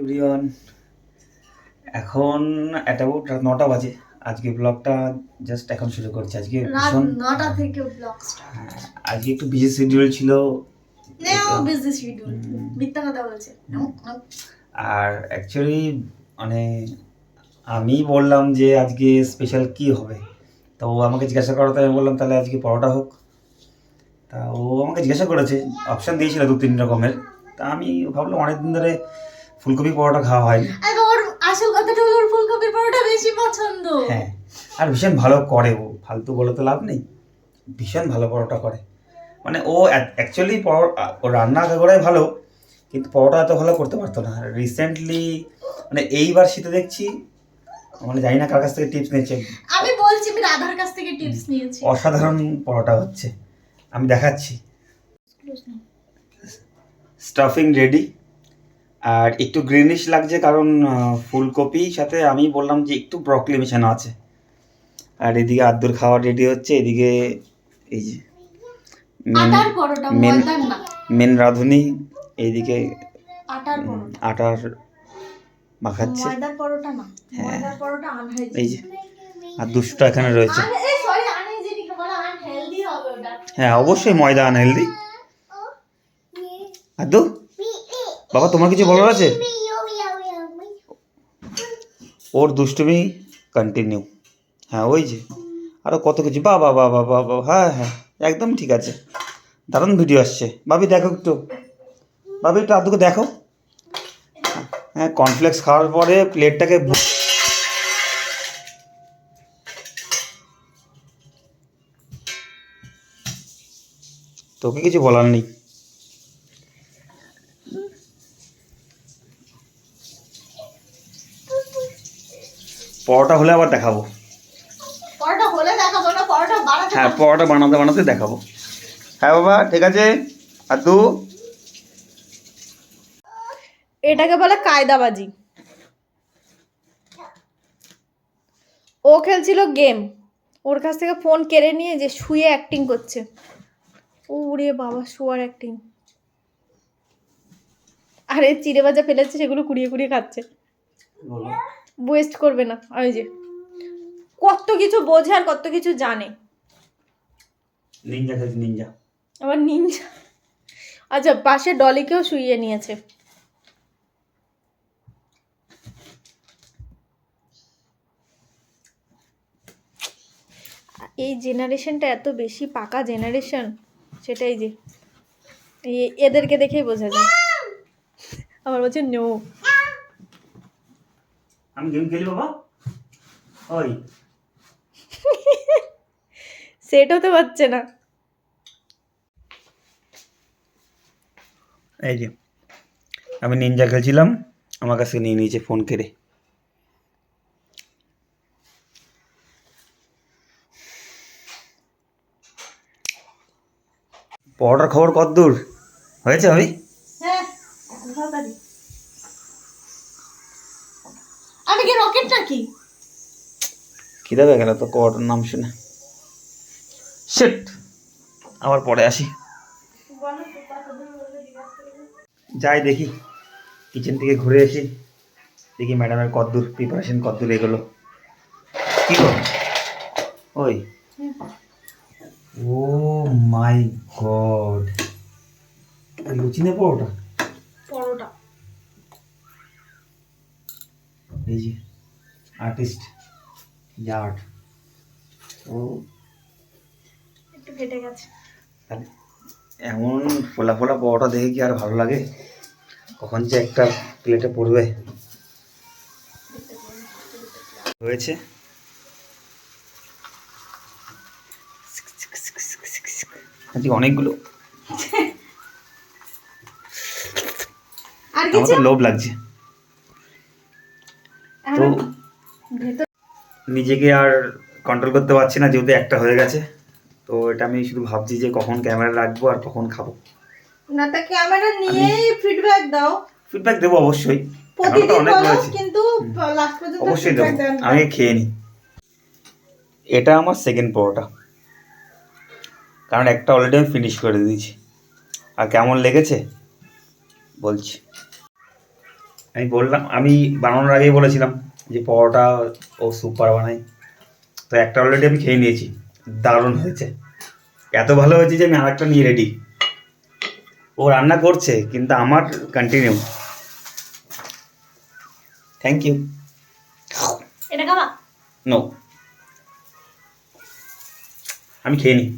Everyone এখন রাত নটা বাজে। আজকে ব্লগটা জাস্ট এখন শুরু করছি। আজকে ভীষণ নটা থেকে ব্লগ হ্যাঁ, আজকে একটু বিজি শিডিউল ছিল। বিজনেস শিডিউল মিথ্যা কথা বলছে। আর অ্যাকচুয়ালি মানে আমি বললাম যে আজকে স্পেশাল কি হবে? তো ও আমাকে জিজ্ঞাসা করাতে আমি বললাম তাহলে আজকে পরোটা হোক। তা ও আমাকে জিজ্ঞাসা করেছে। অপশান দিয়েছিল দু তিন রকমের। তা আমি ভাবলাম অনেকদিন ধরে ফুলকপি পরোটা খাওয়া হয় আর ওর আসল কথাটা হলো ওর ফুলকপির পরোটা বেশি পছন্দ। হ্যাঁ আর ভীষণ ভালো করে ও ফালতু বলে তো লাভ নেই। ভীষণ ভালো পরোটা করে। মানে ও অ্যাকচুয়ালি ও রান্না করাই ভালো কিন্তু পরোটা এত ভালো করতে পারতো না। রিসেন্টলি মানে এইবার শীতে দেখছি মানে জানি না কার কাছ থেকে টিপস নিয়েছে। আমি বলছি আমি রাধার কাছ থেকে টিপস নিয়েছি। অসাধারণ পরোটা হচ্ছে। আমি দেখাচ্ছি। স্টাফিং রেডি আর একটু গ্রিনিশ লাগছে কারণ ফুলকপি সাথে আমি বললাম যে একটু ব্রকলি মেশানো আছে। আর এদিকে আদ্দুর খাওয়া রেডি হচ্ছে এদিকে এই যে মেন মেন রাঁধুনি এইদিকে আটার মাখাচ্ছে। হ্যাঁ। এই যে আর দুশোটা এখানে রয়েছে। হ্যাঁ অবশ্যই ময়দা আনহেলদি আদু? বাবা, তোমার কিছু বলার আছে? ওর দুষ্টুমি কন্টিনিউ হ্যাঁ ওই যে। আরও কত কিছু। বা বা বা বা বা হ্যাঁ হ্যাঁ একদম ঠিক আছে। দারুণ ভিডিও আসছে। ভাবি, দেখো একটু। ভাবি, একটু আদুকে দেখো। হ্যাঁ কর্নফ্লেক্স খাওয়ার পরে প্লেটটাকে তোকে কিছু বলার নেই। পরোটা হলে আবার দেখাবো। পরোটা হলে দেখাবো না পরোটা বানাতে হ্যাঁ পরোটা বানাতে বানাতে দেখাবো। হ্যাঁ বাবা ঠিক আছে? আর তু এটাকে বলে কায়দাবাজি। ও খেলছিল গেম। ওর কাছ থেকে ফোন কেড়ে নিয়ে যে শুয়ে অ্যাক্টিং করছে। ওরে বাবা শুয়ার অ্যাক্টিং আরে চিড়ে ভাজা ফেলেছে সেগুলো কুড়িয়ে কুড়িয়ে খাচ্ছে। ওয়েস্ট করবে না ওই যে কত কিছু বোঝে আর কত কিছু জানে। নিনজা খেলছি নিনজা আবার নিনজা আচ্ছা পাশে ডলিকেও শুইয়ে নিয়েছে। এই জেনারেশনটা এত বেশি পাকা জেনারেশন সেটাই যে এদেরকে দেখেই বোঝা যায়। আবার বলছে নো আমি গেম খেলি বাবা। ওই। সেট হতে পারছে না। এই যে আমি নিনজা খেলছিলাম আমার কাছে নিয়ে নিয়েছে ফোন কেড়ে। পরোটার খবর কত দূর হয়েছে আমি হ্যাঁ তাড়াতাড়ি কি? নাকি পেয়ে গেল তো পরোটার নাম শুনে। সেট আবার পরে আসি। যাই দেখি। কিচেন থেকে ঘুরে আসি। দেখি ম্যাডামের কদ্দূর প্রিপারেশন কদ্দূর এগুলো। কি ওই। ও মাই গড। লুচি নেব ওটা পরোটা। এই যে। Artist art. ও একটু ফেটে গেছে। এমন ফোলা ফোলা পরোটা দেখে কি আর ভালো লাগে? কখন যে একটা প্লেটে পড়বে। হয়েছে। আজকে অনেকগুলো। আমার তো লোভ লাগছে। নিজেকে আর কন্ট্রোল করতে পারছি না যেহেতু একটা হয়ে গেছে। তো এটা আমি শুধু ভাবছি যে কখন ক্যামেরা রাখব আর কখন খাব। না তা ক্যামেরা নিয়েই ফিডব্যাক দাও। ফিডব্যাক দেবো অবশ্যই। প্রতিদিন বলো কিন্তু লাস্ট পর্যন্ত অবশ্যই দেবো। আমি খেয়ে নিই এটা আমার সেকেন্ড পরোটা। কারণ একটা অলরেডি আমি ফিনিশ করে দিয়েছি। আর কেমন লেগেছে? বলছি। আমি বললাম আমি বানানোর আগেই বলেছিলাম যে পরোটা ও সুপার বানাই। তো একটা অলরেডি আমি খেয়ে নিয়েছি। দারুণ হয়েছে। এত ভালো হয়েছে যে আমি আরেকটা নিয়ে রেডি ও রান্না করছে কিন্তু আমার কন্টিনিউ থ্যাংক ইউ এটা খাবা? নো আমি খেয়ে নিই